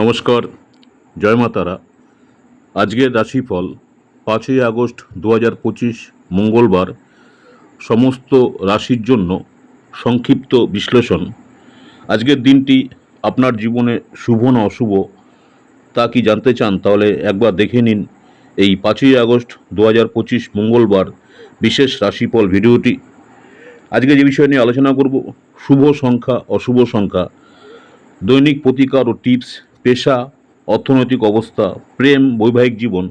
নমস্কার, জয় মা তারা। আজকের রাশিফল পাঁচই আগস্ট দু হাজার পঁচিশ, মঙ্গলবার। সমস্ত রাশির জন্য সংক্ষিপ্ত বিশ্লেষণ। আজকের দিনটি আপনার জীবনে শুভ না অশুভ, তা কি জানতে চান তাহলে একবার দেখে নিন এই পাঁচই আগস্ট দু হাজার পঁচিশ, মঙ্গলবার বিশেষ রাশিফল ভিডিওটি। আজকে যে বিষয় নিয়ে আলোচনা করব, শুভ সংখ্যা, অশুভ সংখ্যা। দৈনিক প্রতিকার ও টিপস পেশা, অর্থনৈতিক অবস্থা, প্রেম, বৈবাহিক জীবন,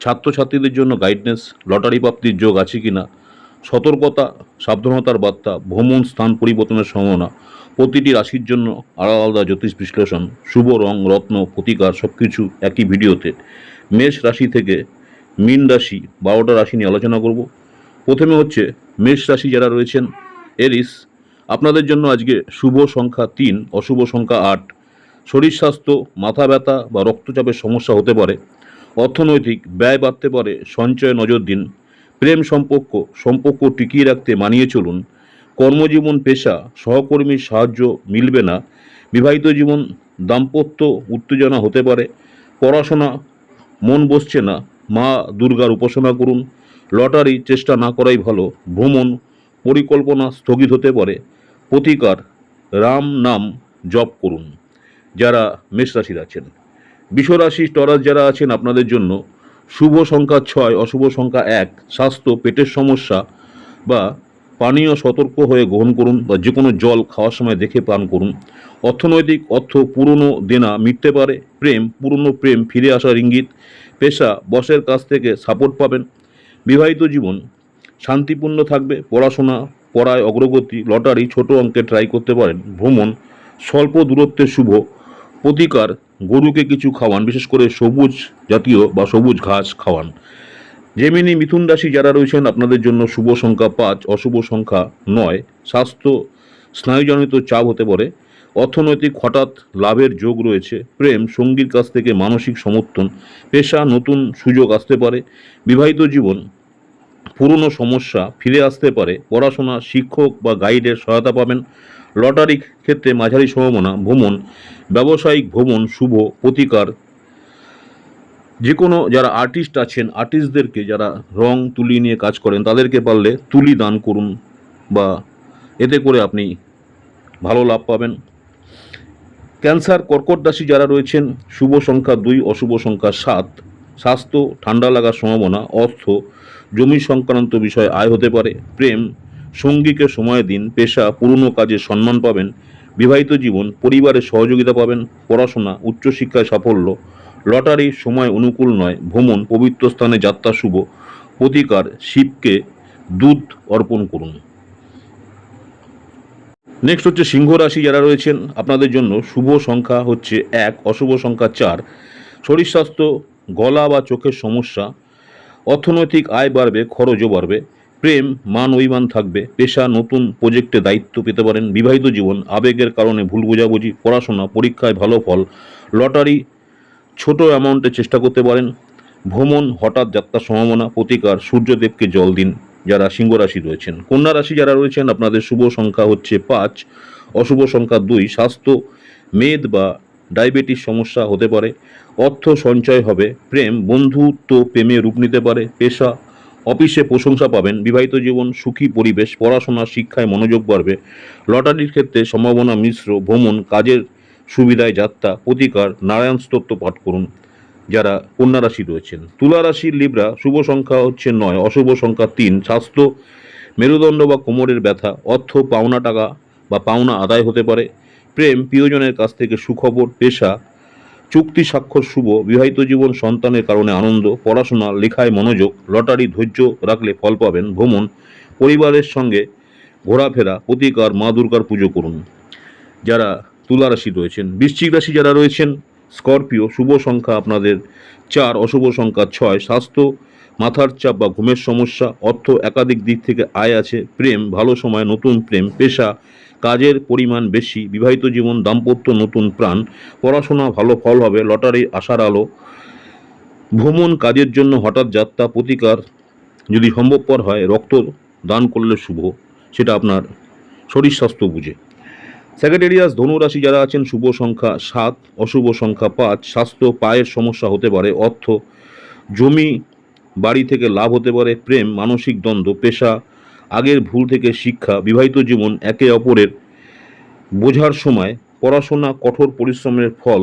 ছাত্রছাত্রীদের জন্য গাইডনেস লটারি প্রাপ্তির যোগ আছে কিনা, সতর্কতা, সাবধানতার বার্তা, ভ্রমণ স্থান পরিবর্তনের সম্ভাবনা, প্রতিটি রাশির জন্য আলাদা আলাদা জ্যোতিষ বিশ্লেষণ, শুভ রং, রত্ন, প্রতিকার সব কিছু একই ভিডিওতে। মেষ রাশি থেকে মীন রাশি, বারোটা রাশি নিয়ে আলোচনা করব। প্রথমে হচ্ছে মেষ রাশি যারা রয়েছেন, এরিস, আপনাদের জন্য আজকে শুভ সংখ্যা তিন, অশুভ সংখ্যা আট। শরীর স্বাস্থ্য, মাথা ব্যথা বা রক্তচাপের সমস্যা হতে পারে, অর্থনৈতিক ব্যয় বাড়তে পারে, সঞ্চয়ে নজর দিন, প্রেম সম্পর্ক সম্পর্ক টিকিয়ে রাখতে মানিয়ে চলুন, কর্মজীবন, পেশা, সহকর্মীর সাহায্য মিলবে না, বিবাহিত জীবন, দাম্পত্য উত্তেজনা হতে পারে, পড়াশোনা, মন বসছে না, মা দুর্গার উপাসনা করুন, লটারি চেষ্টা না করাই ভালো, ভ্রমণ, পরিকল্পনা স্থগিত হতে পারে, প্রতিকার, রাম নাম জপ করুন। যারা মেষ রাশির আছেন। বিশ্বরাশি টরাস যারা আছেন আপনাদের জন্য শুভ সংখ্যা ছয়, অশুভ সংখ্যা এক, স্বাস্থ্য, পেটের সমস্যা বা পানীয় সতর্ক হয়ে গ্রহণ করুন বা যে কোনো জল খাওয়ার সময় দেখে পান করুন। অর্থনৈতিক অর্থ পুরনো দেনা মিটতে পারে, প্রেম, পুরনো প্রেম ফিরে আসার ইঙ্গিত, পেশা, বসের কাছ থেকে সাপোর্ট পাবেন। বিবাহিত জীবন শান্তিপূর্ণ থাকবে, পড়াশোনা, পড়ায় অগ্রগতি, লটারি, ছোট অঙ্কে ট্রাই করতে পারেন। ভ্রমণ, স্বল্প দূরত্বে শুভ প্রতিকার গরুকে কিছু খাওয়ান, বিশেষ করে সবুজ জাতীয় বা সবুজ ঘাস খাওয়ান। জেমিনি মিথুন রাশি যারা রয়েছেন, আপনাদের জন্য শুভ সংখ্যা পাঁচ, অশুভ সংখ্যা নয়। স্বাস্থ্য স্নায়ুজনিত চাপ হতে পারে। অর্থনৈতিক হঠাৎ লাভের যোগ রয়েছে। প্রেম, সঙ্গীর কাছ থেকে মানসিক সমর্থন, পেশা, নতুন সুযোগ আসতে পারে। বিবাহিত জীবন পুরনো সমস্যা ফিরে আসতে পারে। পড়াশোনা, শিক্ষক বা গাইডের সহায়তা পাবেন। লটারি ক্ষেত্রে মাঝারি সম্ভাবনা, ভ্রমণ, ব্যবসায়িক ভ্রমণ, শুভ প্রতিকার। যে কোনো যারা আর্টিস্ট আছেন, আর্টিস্টদেরকে যারা রং, তুলি নিয়ে কাজ করেন, তাদেরকে পারলে তুলি দান করুন বা এতে করে আপনি ভালো লাভ পাবেন। ক্যান্সার, কর্কট রাশি যারা রয়েছেন, শুভ সংখ্যা দুই, অশুভ সংখ্যা সাত। স্বাস্থ্য, ঠান্ডা লাগার সম্ভাবনা, অর্থ জমি সংক্রান্ত বিষয়ে আয় হতে পারে, প্রেম, সঙ্গীকে সময় দিন, পেশা, পুরনো কাজে সম্মান পাবেন, বিবাহিত জীবন পরিবারের সহযোগিতা পাবেন, পড়াশোনা, উচ্চশিক্ষায় সাফল্য, লটারি সময় অনুকূল নয়, ভ্রমণ, পবিত্র স্থানে যাত্রা শুভ, প্রতিকার, শিবকে দুধ অর্পণ করুন। নেক্সট হচ্ছে সিংহ রাশি যারা রয়েছেন, আপনাদের জন্য শুভ সংখ্যা হচ্ছে এক, অশুভ সংখ্যা চার। শরীর স্বাস্থ্য, গলা বা চোখের সমস্যা অর্থনৈতিক আয় বাড়বে, খরচও বাড়বে, প্রেম, মান অভিমান থাকবে, পেশা, নতুন প্রজেক্টে দায়িত্ব পেতে পারেন, বিবাহিত জীবন, আবেগের কারণে ভুল বোঝাবুঝি, পড়াশোনা, পরীক্ষায় ভালো ফল, লটারি, ছোট অ্যামাউন্টে চেষ্টা করতে পারেন, ভ্রমণ, হঠাৎ যাত্রার সম্ভাবনা, প্রতিকার, সূর্যদেবকে জল দিন, যারা সিংহ রাশি রয়েছেন। কন্যা রাশি যারা রয়েছেন, আপনাদের শুভ সংখ্যা হচ্ছে পাঁচ, অশুভ সংখ্যা দুই, স্বাস্থ্য, মেদ বা ডায়াবেটিস সমস্যা হতে পারে, অর্থ সঞ্চয় হবে, প্রেম, বন্ধুত্ব, প্রেমে রূপ নিতে পারে, পেশা, অফিসে প্রশংসা পাবেন, বিবাহিত জীবন, সুখী পরিবেশ, পড়াশোনা, শিক্ষায় মনোযোগ বাড়বে, লটারির ক্ষেত্রে সম্ভাবনা মিশ্র, ভ্রমণ, কাজের সুবিধায় যাত্রা, প্রতিকার, নারায়ণ স্তোত্র পাঠ করুন, যারা কন্যা রাশি রয়েছেন। তুলা রাশির লিব্রা শুভ সংখ্যা হচ্ছে নয়, অশুভ সংখ্যা তিন, স্বাস্থ্য, মেরুদণ্ড বা কোমরের ব্যথা, অর্থ পাওনা টাকা বা পাওনা আদায় হতে পারে প্রেম প্রিয়জনের কাছ থেকে সুখবর, পেশা, চুক্তি স্বাক্ষর শুভ, বিবাহিত জীবন, সন্তানের কারণে আনন্দ, পড়াশোনা, লেখায় মনোযোগ, লটারি, ধৈর্য রাখলে ফল পাবেন, ভ্রমণ, পরিবারের সঙ্গে ঘোরাফেরা, প্রতিকার, মা দুর্গার পুজো করুন। যারা তুলা রাশি রয়েছেন, বৃশ্চিক রাশি যারা রয়েছেন, স্করপিও, শুভ সংখ্যা আপনাদের চার, অশুভ সংখ্যা ছয়, স্বাস্থ্য, মাথার চাপ বা ঘুমের সমস্যা, অর্থ একাধিক দিক থেকে আয় আছে, প্রেম, ভালো সময়, নতুন প্রেম, পেশা কাজের পরিমাণ বেশি, বিবাহিত জীবন, দাম্পত্য নতুন প্রাণ, পড়াশোনা ভালো ফল হবে লটারি আশার আলো, ভ্রমণ কাজের জন্য হঠাৎ যাত্রা, প্রতিকার যদি সম্ভবপর হয়, রক্ত দান করলে শুভ, সেটা আপনার শরীর স্বাস্থ্য বুঝে। সেক্রেটেরিয়াস, ধনুরাশি যারা আছেন, শুভ সংখ্যা সাত, অশুভ সংখ্যা পাঁচ, স্বাস্থ্য, পায়ের সমস্যা হতে পারে, অর্থ, জমি, বাড়ি থেকে লাভ হতে পারে, প্রেম, মানসিক দ্বন্দ্ব, পেশা আগের ভুল থেকে শিক্ষা, বিবাহিত জীবন একে অপরের বোঝার সময় পড়াশোনা কঠোর পরিশ্রমের ফল,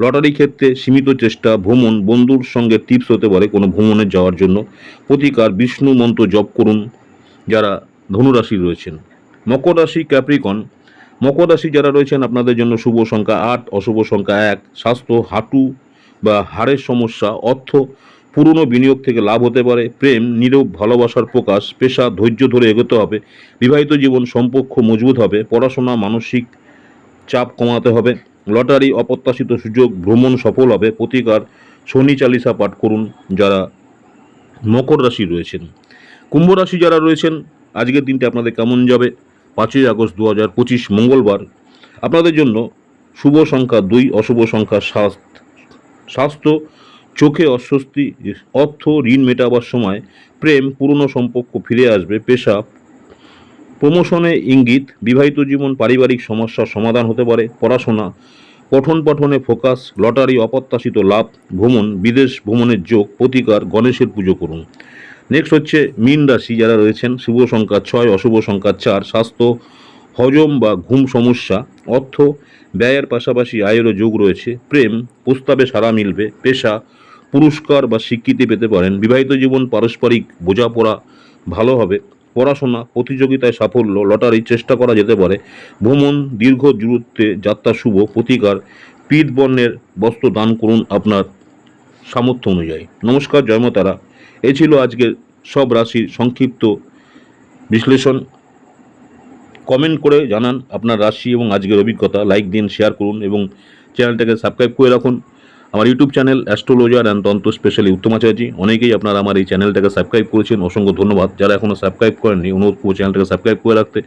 লটারি ক্ষেত্রে সীমিত চেষ্টা, ভ্রমণ, বন্ধুর সঙ্গে টিপস হতে পারে কোনো ভ্রমণে যাওয়ার জন্য। প্রতিকার, বিষ্ণু মন্ত্র জপ করুন, যারা ধনুরাশি রয়েছেন। মকর রাশি ক্যাপ্রিকন মকর রাশি যারা রয়েছেন, আপনাদের জন্য শুভ সংখ্যা আট, অশুভ সংখ্যা এক। স্বাস্থ্য, হাঁটু বা হাড়ের সমস্যা, অর্থ পুরনো বিনিয়োগ থেকে লাভ হতে পারে। প্রেম, নীরব ভালোবাসার প্রকাশ, পেশা, ধৈর্য ধরে এগোতে হবে। বিবাহিত জীবন সম্পর্ক মজবুত হবে। পড়াশোনা, মানসিক চাপ কমাতে হবে। লটারি, অপ্রত্যাশিত সুযোগ, ভ্রমণ সফল হবে। প্রতিকার, শনি চালিসা পাঠ করুন যারা মকর রাশি রয়েছেন। কুম্ভ রাশি যারা রয়েছেন, আজকের দিনটি আপনাদের কেমন যাবে? পাঁচই আগস্ট দু হাজার পঁচিশ, মঙ্গলবার। আপনাদের জন্য শুভ সংখ্যা দুই, অশুভ সংখ্যা সাত। স্বাস্থ্য চোখে অস্বস্তি, অর্থ, ঋণ মেটাবার সময় প্রেম, পুরনো সম্পর্ক ফিরে আসবে, পেশা, প্রমোশনে ইঙ্গিত, বিবাহিত জীবন, পারিবারিক সমস্যার সমাধান হতে পারে, পড়াশোনা, পঠন পঠনে ফোকাস, লটারি, অপ্রত্যাশিত লাভ, ভ্রমণ, বিদেশ ভ্রমণের যোগ, প্রতিকার, গণেশের পুজো করুন। নেক্সট হচ্ছে মীন রাশি যারা রয়েছেন, শুভ সংখ্যা ছয়, অশুভ সংখ্যা চার, স্বাস্থ্য, হজম বা ঘুম সমস্যা, অর্থ, ব্যয়ের পাশাপাশি আয়েরও যোগ রয়েছে, প্রেম, প্রস্তাবে সারা মিলবে, পেশা পুরস্কার বা স্বীকৃতি পেতে পারেন। বিবাহিত জীবন, পারস্পরিক বোঝাপড়া, ভালো হবে। পড়াশোনা, প্রতিযোগিতায় সাফল্য লটারি চেষ্টা করা যেতে পারে। ভ্রমণ, দীর্ঘ দূরত্বে যাত্রা শুভ প্রতিকার পিত বর্ণের বস্ত্র দান করুন আপনার সামর্থ্য অনুযায়ী। নমস্কার জয়মতারা এ ছিল আজকের সব রাশির সংক্ষিপ্ত বিশ্লেষণ। কমেন্ট করে জানান আপনার রাশি এবং আজকের অভিজ্ঞতা। লাইক দিন, শেয়ার করুন এবং চ্যানেলটাকে সাবস্ক্রাইব করে রাখুন। আমার ইউটিউব চ্যানেল অ্যাস্ট্রোলজার অ্যান্ড তন্ত্র স্পেশালি উত্তমাচার্য অনেকেই আপনারা আমার এই চ্যানেলটাকে সাবস্ক্রাইব করেছেন। অসংখ্য ধন্যবাদ। যারা এখনও সাবস্ক্রাইব করেননি, অনুরোধ করব চ্যানেলটাকে সাবস্ক্রাইব করে রাখতে।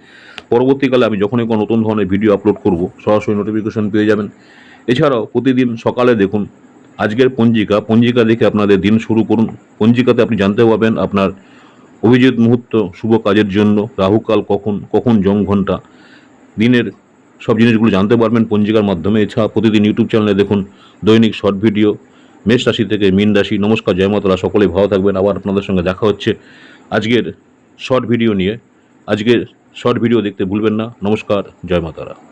পরবর্তীকালে আমি যখনই কোনো নতুন ধরনের ভিডিও আপলোড করব, সরাসরি নোটিফিকেশন পেয়ে যাবেন। এছাড়াও প্রতিদিন সকালে দেখুন আজকের পঞ্জিকা। পঞ্জিকা দেখে আপনাদের দিন শুরু করুন। পঞ্জিকাতে আপনি জানতে পারবেন আপনার অভিজিৎ মুহূর্ত, শুভ কাজের জন্য, রাহুকাল কখন কখন জং ঘণ্টা দিনের সব জিনিসগুলো জানতে পারবেন পঞ্জিকার মাধ্যমে। এছাড়া প্রতিদিন ইউটিউব চ্যানেলে দেখুন দৈনিক শর্ট ভিডিও, মেষ রাশি থেকে মিন রাশি। নমস্কার জয়মতলা সকলেই ভালো থাকবেন। আবার আপনাদের সঙ্গে দেখা হচ্ছে আজকের শর্ট ভিডিও নিয়ে। আজকের শর্ট ভিডিও দেখতে ভুলবেন না। নমস্কার, জয় মাতারা।